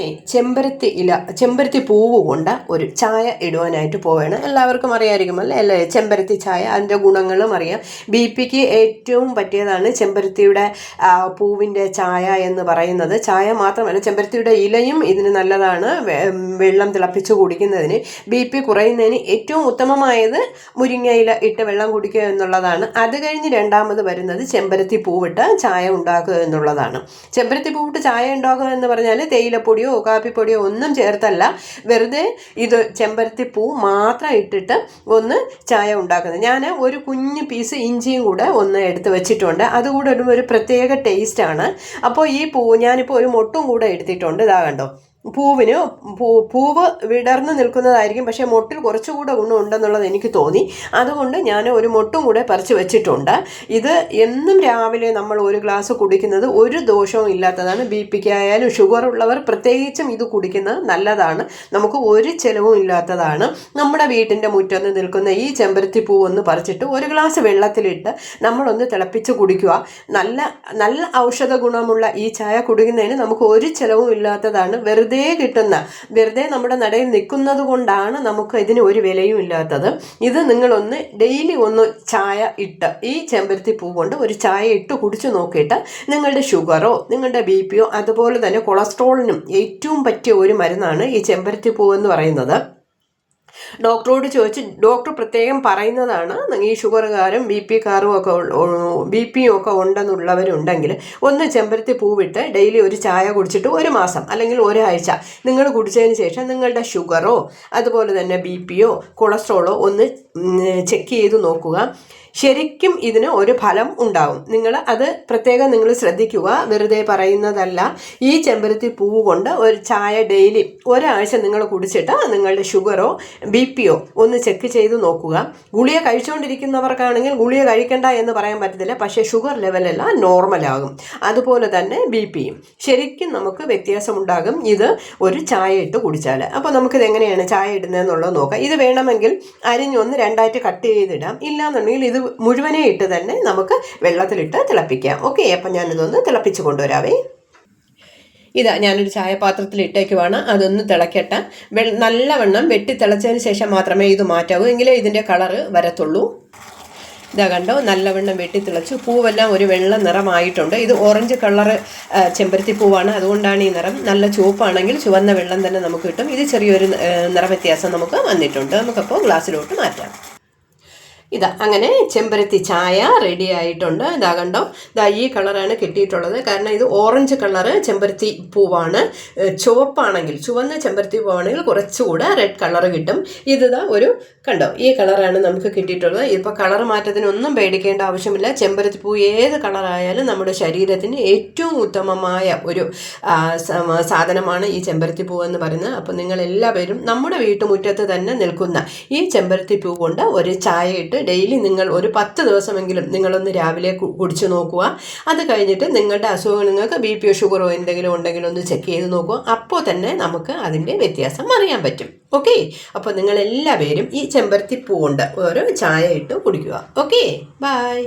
ഇനി ചെമ്പരത്തി ഇല ചെമ്പരത്തി പൂവ് കൊണ്ട് ഒരു ചായ ഇടുവാനായിട്ട് പോവുകയാണ് എല്ലാവർക്കും അറിയാമായിരിക്കും അല്ലേ? അല്ലേ? ചെമ്പരത്തി ചായ അതിന്റെ ഗുണങ്ങളും അറിയാം. ബി പിക്ക് ഏറ്റവും പറ്റിയതാണ് ചെമ്പരത്തിയുടെ പൂവിന്റെ ചായ എന്ന് പറയുന്നത്. ചായ മാത്രമല്ല ചെമ്പരത്തിയുടെ ഇലയും ഇതിന് നല്ലതാണ്. വെള്ളം തിളപ്പിച്ച് കുടിക്കുന്നതിന്. ബി പി കുറയുന്നതിന് ഏറ്റവും ഉത്തമമായത് ഇല ഇട്ട് വെള്ളം കുടിക്കുക എന്നുള്ളതാണ്. അത് കഴിഞ്ഞ് രണ്ടാമത് വരുന്നത് ചെമ്പരത്തി പൂവിട്ട് ചായ ഉണ്ടാക്കുക എന്നുള്ളതാണ്. ചെമ്പരത്തി പൂവിട്ട് ചായ ഉണ്ടാക്കുക എന്ന് പറഞ്ഞാൽ തേയിലപ്പൊടിയോ കാപ്പിപ്പൊടിയോ ഒന്നും ചേർത്തല്ല. വെറുതെ ഇത് ചെമ്പരത്തി പൂ മാത്രം ഇട്ടിട്ട് ഒന്ന് ചായ ഉണ്ടാക്കുന്നത് ഞാൻ ഒരു കുഞ്ഞ് പീസ് ഇഞ്ചിയും കൂടെ ഒന്ന് എടുത്ത് വെച്ചിട്ടുണ്ട്. അതുകൂടെ ഒരു പ്രത്യേക ടേസ്റ്റാണ് അപ്പോൾ ഈ പൂ ഞാനിപ്പോൾ ഒരു മൊട്ടും കൂടെ എടുത്തിട്ടുണ്ട്. ഇതാ കണ്ടോ? പൂവിന് പൂ പൂവ് വിടർന്ന് നിൽക്കുന്നതായിരിക്കും. പക്ഷേ മൊട്ടിൽ കുറച്ചുകൂടെ ഗുണമുണ്ടെന്നുള്ളത് എനിക്ക് തോന്നി. അതുകൊണ്ട് ഞാൻ ഒരു മൊട്ടും കൂടെ പറിച്ച് വെച്ചിട്ടുണ്ട്. ഇത് എന്നും രാവിലെ നമ്മൾ ഒരു ഗ്ലാസ് കുടിക്കുന്നത് ഒരു ദോഷവും ഇല്ലാത്തതാണ്. ബി പിക്ക് ആയാലും ഷുഗർ ഉള്ളവർ പ്രത്യേകിച്ചും ഇത് കുടിക്കുന്നത് നല്ലതാണ്. നമുക്ക് ഒരു ചിലവും ഇല്ലാത്തതാണ്. നമ്മുടെ വീട്ടിന്റെ മുറ്റത്ത് നിൽക്കുന്ന ഈ ചെമ്പരത്തി പൂ ഒന്ന് പറിച്ചിട്ട് ഒരു ഗ്ലാസ് വെള്ളത്തിലിട്ട് നമ്മളൊന്ന് തിളപ്പിച്ച് കുടിക്കുക. നല്ല നല്ല ഔഷധ ഗുണമുള്ള ഈ ചായ കുടിക്കുന്നതിന് നമുക്ക് ഒരു ചിലവും ഇല്ലാത്തതാണ്. വെറുതെ കിട്ടുന്ന വെറുതെ നമ്മുടെ നടയിൽ നിൽക്കുന്നത് കൊണ്ടാണ് നമുക്ക് ഇതിന് ഒരു വിലയും ഇല്ലാത്തത്. ഇത് നിങ്ങളൊന്ന് ഡെയിലി ഒന്ന് ചായ ഇട്ട് ഈ ചെമ്പരത്തി പൂ കൊണ്ട് ഒരു ചായ ഇട്ട് കുടിച്ചു നോക്കിയിട്ട് നിങ്ങളുടെ ഷുഗറോ നിങ്ങളുടെ ബി പിയോ അതുപോലെ തന്നെ കൊളസ്ട്രോളിനും ഏറ്റവും പറ്റിയ ഒരു മരുന്നാണ് ഈ ചെമ്പരത്തി പൂ എന്ന് പറയുന്നത്. ഡോക്ടറോട് ചോദിച്ച് ഡോക്ടർ പ്രത്യേകം പറയുന്നതാണ് ഈ ഷുഗറുകാരും ബി പി കാറും ഒക്കെ ബി പിയും ഒക്കെ ഉണ്ടെന്നുള്ളവരുണ്ടെങ്കിൽ ഒന്ന് ചെമ്പരത്തി പൂവിട്ട് ഡെയിലി ഒരു ചായ കുടിച്ചിട്ട് ഒരു മാസം അല്ലെങ്കിൽ ഒരാഴ്ച നിങ്ങൾ കുടിച്ചതിന് ശേഷം നിങ്ങളുടെ ഷുഗറോ അതുപോലെ തന്നെ ബി പിയോ കൊളസ്ട്രോളോ ഒന്ന് ചെക്ക് ചെയ്ത് നോക്കുക. ശരിക്കും ഇതിന് ഒരു ഫലം ഉണ്ടാവും. നിങ്ങൾ അത് പ്രത്യേകം നിങ്ങൾ ശ്രദ്ധിക്കുക. വെറുതെ പറയുന്നതല്ല. ഈ ചെമ്പരത്തി പൂവ് കൊണ്ട് ഒരു ചായ ഡെയിലി ഒരാഴ്ച നിങ്ങൾ കുടിച്ചിട്ട് നിങ്ങളുടെ ഷുഗറോ ബി പിയോ ഒന്ന് ചെക്ക് ചെയ്ത് നോക്കുക. ഗുളിക കഴിച്ചുകൊണ്ടിരിക്കുന്നവർക്കാണെങ്കിൽ ഗുളിക കഴിക്കണ്ട എന്ന് പറയാൻ പറ്റത്തില്ല. പക്ഷേ ഷുഗർ ലെവലെല്ലാം നോർമലാകും അതുപോലെ തന്നെ ബി പിയും ശരിക്കും നമുക്ക് വ്യത്യാസമുണ്ടാകും. ഇത് ഒരു ചായ ഇട്ട് കുടിച്ചാൽ അപ്പോൾ നമുക്കിത് എങ്ങനെയാണ് ചായ ഇടുന്നതെന്നുള്ളത് നോക്കാം. ഇത് വേണമെങ്കിൽ അരിഞ്ഞൊന്ന് രണ്ടായിട്ട് കട്ട് ചെയ്തിടാം. ഇല്ലാന്നുണ്ടെങ്കിൽ ഇത് മുഴുവനെ ഇട്ട് തന്നെ നമുക്ക് വെള്ളത്തിലിട്ട് തിളപ്പിക്കാം. ഓക്കെ അപ്പം ഞാനിതൊന്ന് തിളപ്പിച്ച് കൊണ്ടുവരാവേ. ഇതാ ഞാനൊരു ചായപാത്രത്തിൽ ഇട്ടേക്കുവാണ് അതൊന്ന് തിളക്കട്ടെ. വെ നല്ലവണ്ണം വെട്ടി തിളച്ചതിന് ശേഷം മാത്രമേ ഇത് മാറ്റാവൂ. എങ്കിലേ ഇതിന്റെ കളറ് വരത്തുള്ളൂ. ഇതാ കണ്ടോ നല്ലവണ്ണം വെട്ടി തിളച്ചു. പൂവെല്ലാം ഒരു വെള്ള നിറമായിട്ടുണ്ട്. ഇത് ഓറഞ്ച് കളറ് ചെമ്പരത്തി പൂവാണ്. അതുകൊണ്ടാണ് ഈ നിറം നല്ല ചുവപ്പാണെങ്കിൽ ചുവന്ന വെള്ളം തന്നെ നമുക്ക് കിട്ടും. ഇത് ചെറിയൊരു നിറവ്യത്യാസം നമുക്ക് വന്നിട്ടുണ്ട്. നമുക്കപ്പോൾ ഗ്ലാസ്സിലോട്ട് മാറ്റാം. ഇതാ അങ്ങനെ ചെമ്പരത്തി ചായ റെഡി ആയിട്ടുണ്ട്. ഇതാ കണ്ടോ? ഇതാ ഈ കളറാണ് കിട്ടിയിട്ടുള്ളത്. കാരണം ഇത് ഓറഞ്ച് കളറ് ചെമ്പരത്തി പൂവാണ്. ചുവപ്പാണെങ്കിൽ ചുവന്ന ചെമ്പരത്തി പൂവാണെങ്കിൽ കുറച്ചുകൂടെ റെഡ് കളർ കിട്ടും. ഇത് ഒരു കണ്ടോ ഈ കളറാണ് നമുക്ക് കിട്ടിയിട്ടുള്ളത്. ഇപ്പോൾ കളർ മാറ്റത്തിനൊന്നും പേടിക്കേണ്ട ആവശ്യമില്ല. ചെമ്പരത്തിപ്പൂ ഏത് കളറായാലും നമ്മുടെ ശരീരത്തിന് ഏറ്റവും ഉത്തമമായ ഒരു സാധനമാണ് ഈ ചെമ്പരത്തിപ്പൂ എന്ന് പറയുന്നത്. അപ്പോൾ നിങ്ങൾ എല്ലാവരും നമ്മുടെ വീട്ടുമുറ്റത്ത് തന്നെ നിൽക്കുന്ന ഈ ചെമ്പരത്തിപ്പൂ കൊണ്ട് ഒരു ചായ ഇട്ട് ഡെയിലി നിങ്ങൾ ഒരു പത്ത് ദിവസമെങ്കിലും നിങ്ങളൊന്ന് രാവിലെ കുടിച്ച് നോക്കുക. അത് കഴിഞ്ഞിട്ട് നിങ്ങളുടെ അസുഖങ്ങൾ നിങ്ങൾക്ക് ബി പിയോ ഷുഗറോ എന്തെങ്കിലും ഉണ്ടെങ്കിലും ഒന്ന് ചെക്ക് ചെയ്ത് നോക്കുക. അപ്പോൾ തന്നെ നമുക്ക് അതിന്റെ വ്യത്യാസം അറിയാൻ പറ്റും. ഓക്കെ? അപ്പോൾ നിങ്ങൾ എല്ലാവരും ഈ ചെമ്പരത്തി പൂവുണ്ട് ഓരോ ചായ ഇട്ട് കുടിക്കുക. Okay bye